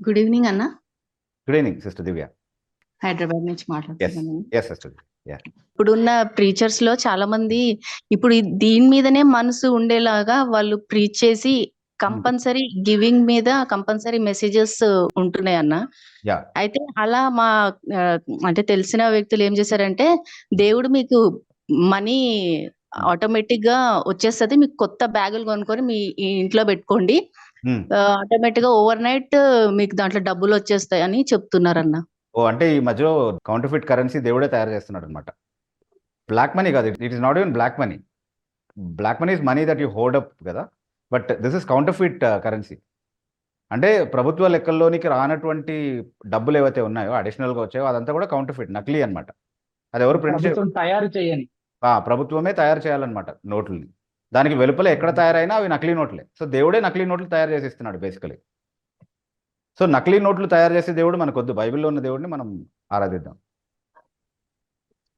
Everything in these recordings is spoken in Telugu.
గుడ్ ఈవినింగ్ అన్న good evening sister Divya Hyderabad నుంచి మాట్లాడుతున్నాను. ఇప్పుడున్న ప్రీచర్స్లో చాలా మంది ఇప్పుడు దీని మీదనే మనసు ఉండేలాగా వాళ్ళు ప్రీచ్ చేసి కంపల్సరీ గివింగ్ మీద కంపల్సరీ మెసేజెస్ ఉంటున్నాయి అన్న. అయితే అలా మా అంటే తెలిసిన వ్యక్తులు ఏం చేశారంటే దేవుడు మీకు మనీ ఆటోమేటిక్గా వచ్చేస్తది మీకు కొత్త బ్యాగులు కొనుక్కొని మీ ఇంట్లో పెట్టుకోండి. ఆటోమేటిక్గా ఓవర్ నైట్ మీకు దాంట్లో డబ్బులు వచ్చేస్తాయి అని చెప్తున్నారన్న. ఓ అంటే ఈ మధ్యలో కౌంటర్ఫిట్ కరెన్సీ దేవుడే తయారు చేస్తున్నాడు అనమాట బ్లాక్ మనీ కాదు it is not even black money black money is money that you hold up కదా. But this is counterfeit currency అంటే ప్రభుత్వ లెక్కల్లోనికి రానటువంటి డబ్బులు ఏవైతే ఉన్నాయో additional గా వచ్చాయో అదంతా కూడా కౌంటర్ఫిట్ నకిలీ అన్నమాట. అది ఎవరు ప్రింట్ తయారు చేయని. ప్రభుత్వమే తయారు చేయాలన్నమాట నోట్లని. దానికి వెలుపల ఎక్కడ తయారైనా అవి నకిలీ నోట్లే. సో దేవుడే నకిలీ నోట్లు తయారు చేసి ఇస్తున్నాడు బేసికలీ సో నకిలీ నోట్లు తయారు చేసే దేవుడు మనకొద్దు. బైబిల్లో ఉన్న దేవుడిని మనం ఆరాధిద్దాం.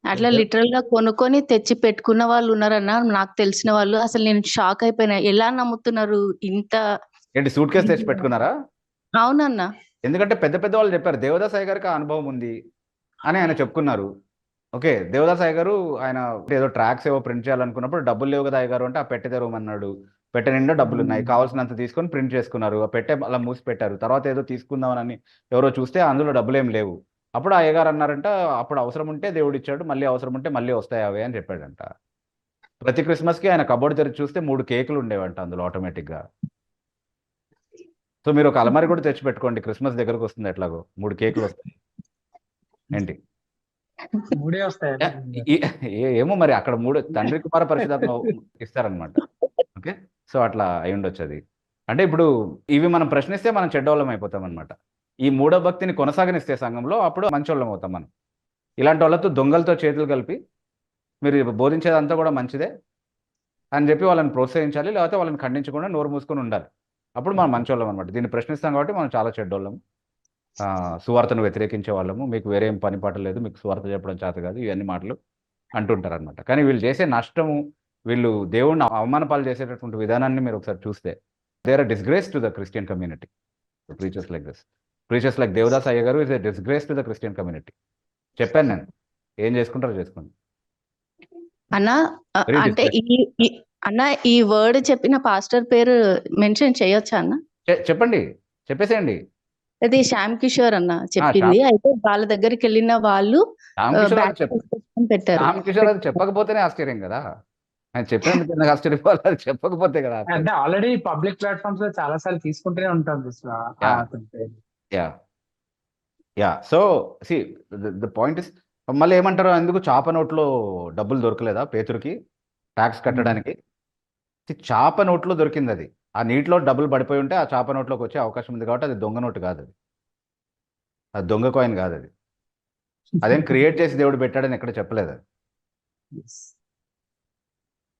అట్లా. లిటరల్గా కొనుక్కొని తెచ్చి పెట్టుకున్న వాళ్ళు ఉన్నారన్న నాకు తెలిసిన వాళ్ళు అసలు నేను షాక్ అయిపోయినా. ఎలా నమ్ముతున్నారు ఇంత ఏంటి సూట్ కేసు తెచ్చి పెట్టుకున్నారా? అవునన్న. ఎందుకంటే పెద్ద పెద్ద వాళ్ళు చెప్పారు దేవదాస్ అయ్య గారికి ఆ అనుభవం ఉంది అని ఆయన చెప్పుకున్నారు. ఓకే దేవదాస్ అయ్య గారు ఆయన ఏదో ట్రాక్స్ ఏవో ప్రింట్ చేయాలనుకున్నప్పుడు డబ్బులు లేవు కదా అయ్య గారు అంటే ఆ పెట్టె తెరవమన్నాడు. పెట్టె నిండా డబ్బులు ఉన్నాయి. కావాల్సినంత తీసుకొని ప్రింట్ చేసుకున్నారు. ఆ పెట్టె అలా మూసి పెట్టారు. తర్వాత ఏదో తీసుకుందామని ఎవరో చూస్తే అందులో డబ్బులు ఏం లేవు. అప్పుడు అయ్యగారు అన్నారంట అప్పుడు అవసరం ఉంటే దేవుడు ఇచ్చాడు మళ్ళీ అవసరం ఉంటే మళ్ళీ వస్తాయి అవే అని చెప్పాడంట. ప్రతి క్రిస్మస్కి ఆయన కబోర్డ్ తెరిచి చూస్తే మూడు కేకులు ఉండేవంట అందులో ఆటోమేటిక్గా. సో మీరు ఒక అలమారి కూడా తెచ్చి పెట్టుకోండి. క్రిస్మస్ దగ్గరకు వస్తుంది ఎట్లాగో. మూడు కేకులు వస్తాయి. ఏంటి? మూడే వస్తాయి ఏమో మరి అక్కడ మూడు తండ్రి కుమార పరిశుధాత్మ ఇస్తారనమాట ఓకే? సో అట్లా అయి ఉండొచ్చు అది. అంటే ఇప్పుడు ఇవి మనం ప్రశ్నిస్తే మనం చెడ్డోళ్ళం అయిపోతాం అనమాట ఈ మూడో భక్తిని కొనసాగనిస్తే సంఘంలో అప్పుడు మంచోళ్ళం అవుతాం మనం. ఇలాంటి వాళ్ళతో దొంగలతో చేతులు కలిపి మీరు బోధించేదంతా కూడా మంచిదే అని చెప్పి వాళ్ళని ప్రోత్సహించాలి లేకపోతే వాళ్ళని ఖండించకుండా నోరు మూసుకొని ఉండాలి. అప్పుడు మనం మంచోళ్ళం అనమాట దీన్ని ప్రశ్నిస్తాం కాబట్టి మనం చాలా చెడ్డోళ్ళం. సువార్తను వ్యతిరేకించే వాళ్ళము. మీకు వేరే పని పాట లేదు. మీకు సువార్త చెప్పడం చేత కాదు. ఇవన్నీ మాటలు అంటుంటారు అనమాట కానీ వీళ్ళు చేసే నష్టము వీళ్ళు దేవుణ్ణి అవమానపాలు చేసేటటువంటి విధానాన్ని మీరు ఒకసారి చూస్తే they are disgrace to the Christian community preachers like this preachers like Devadas అయ్య గారు is a disgrace to the Christian community చెప్పాను నేను. ఏం చేసుకుంటారో చేసుకోండి. అన్న అంటే ఈ అన్న ఈ వర్డ్ చెప్పిన పాస్టర్ పేరు మెన్షన్ చేయొచ్చా అన్న? చెప్పండి. చెప్పేసేయండి. అది శ్యామ్ కిషోర్ అన్న చెప్పింది. అయితే వాళ్ళ దగ్గరికి వెళ్ళిన వాళ్ళు పెట్టారు. రామకిషోర్ అది చెప్పకపోతేనే ఆశ్చర్యం కదా. ఆయన చెప్పినందుకు నాకు ఆశ్చర్యపోవాలి అది చెప్పకపోతే కదా. అంటే ఆల్రెడీ పబ్లిక్ ప్లాట్ఫామ్స్లో చాలా సార్లు తీసుకుంటూనే ఉంటాం. Yeah. Yeah. So see the point is మళ్ళీ ఏమంటారు? ఎందుకు చాప నోట్లో డబ్బులు దొరకలేదా పేతురికి? ట్యాక్స్ కట్టడానికి. See, చాప నోట్లో దొరికింది అది. ఆ నీటిలో డబ్బులు పడిపోయి ఉంటే ఆ చాప నోట్లోకి వచ్చే అవకాశం ఉంది కాబట్టి అది దొంగ నోటు కాదు అది. అది దొంగ కాయిన్ కాదు అది. అదేం క్రియేట్ చేసి దేవుడు పెట్టాడని ఎక్కడ చెప్పలేదు అది.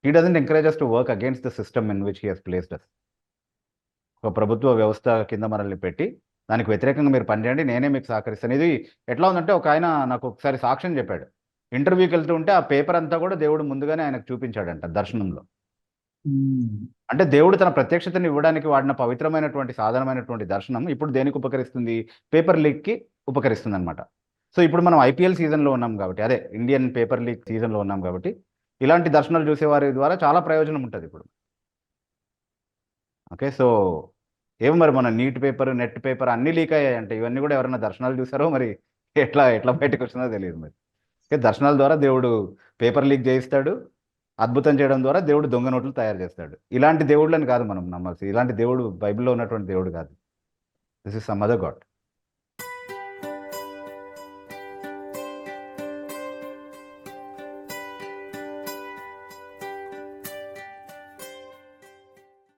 He doesn't encourage us to work against the system in which he has placed as ఒక ప్రభుత్వ వ్యవస్థ కింద మనల్ని పెట్టి దానికి వ్యతిరేకంగా మీరు పనిచేయండి నేనే మీకు సహకరిస్తాను. ఇది ఎట్లా ఉందంటే ఒక ఆయన నాకు ఒకసారి సాక్ష్యం చెప్పాడు. ఇంటర్వ్యూకి వెళ్తూ ఉంటే ఆ పేపర్ అంతా కూడా దేవుడు ముందుగానే ఆయనకు చూపించాడంట దర్శనంలో. అంటే దేవుడు తన ప్రత్యక్షతను ఇవ్వడానికి వాడిన పవిత్రమైనటువంటి సాధనమైనటువంటి దర్శనం ఇప్పుడు దేనికి ఉపకరిస్తుంది? పేపర్ లీక్కి ఉపకరిస్తుంది అనమాట సో ఇప్పుడు మనం ఐపీఎల్ సీజన్లో ఉన్నాం కాబట్టి అదే ఇండియన్ పేపర్ లీక్ సీజన్లో ఉన్నాం కాబట్టి ఇలాంటి దర్శనాలు చూసేవారి ద్వారా చాలా ప్రయోజనం ఉంటుంది ఇప్పుడు. ఓకే సో ఏమో మరి మన నీట్ పేపర్ నెట్ పేపర్ అన్ని లీక్ అయ్యాయి అంటే ఇవన్నీ కూడా ఎవరైనా దర్శనాలు చూసారో మరి ఎట్లా ఎట్లా బయటకు వచ్చిందో తెలియదు మరి. దర్శనాల ద్వారా దేవుడు పేపర్ లీక్ చేయిస్తాడు. అద్భుతం చేయడం ద్వారా దేవుడు దొంగ నోట్లు తయారు చేస్తాడు. ఇలాంటి దేవుళ్ళని కాదు మనం నమ్మాల్సి ఇలాంటి దేవుడు బైబిల్లో ఉన్నటువంటి దేవుడు కాదు. This is some other god